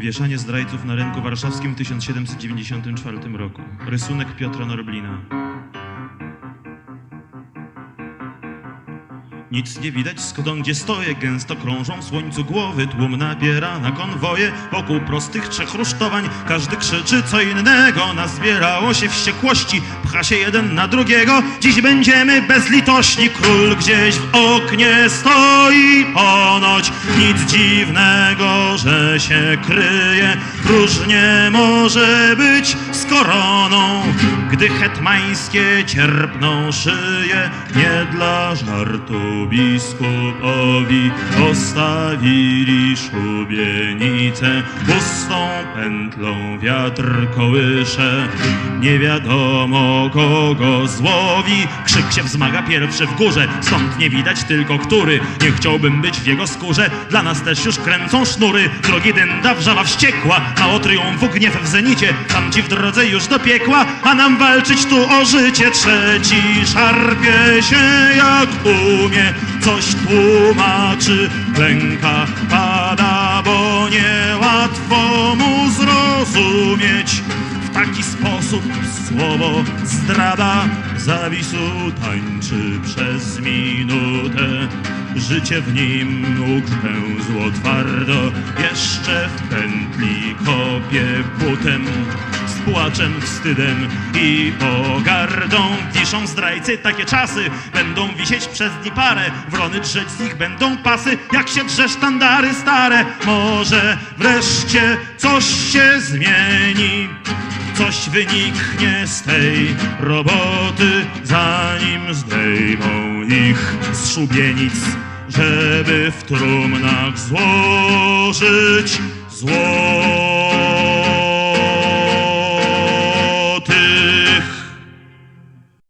Wieszanie zdrajców na rynku warszawskim w 1794 roku. Rysunek Piotra Norblina. Nic nie widać, skąd gdzie stoję, gęsto krążą w słońcu głowy, tłum nabiera na konwoje, wokół prostych trzech rusztowań, każdy krzyczy co innego, nazbierało się wściekłości, pcha się jeden na drugiego, dziś będziemy bezlitośni, król gdzieś w oknie stoi, ponoć nic dziwnego, że się kryje, różnie może być z koroną, gdy hetmańskie cierpną szyje, nie dla żartu biskupowi postawili szubienicę, pustą pętlą wiatr kołysze, nie wiadomo kogo złowi, krzyk się wzmaga pierwszy w górze, stąd nie widać tylko który, nie chciałbym być w jego skórze, dla nas też już kręcą sznury, drogi dynda wrzawa wściekła, mało triumfu gniew w zenicie, tamci w drodze już do piekła, a nam walczyć tu o życie, trzeci. Szarpie się jak umie, coś tłumaczy, klęka, pada, bo niełatwo mu zrozumieć. W taki sposób słowo zdrada zawisu tańczy przez minutę. Życie w nim ukrzęzło twardo, jeszcze w pętli kopie butem. Płaczem, wstydem i pogardą wiszą zdrajcy takie czasy. Będą wisieć przez dni parę, wrony drzeć z nich będą pasy, jak się drze sztandary stare. Może wreszcie coś się zmieni coś wyniknie z tej roboty, zanim zdejmą ich z szubienic, żeby w trumnach złożyć złoto.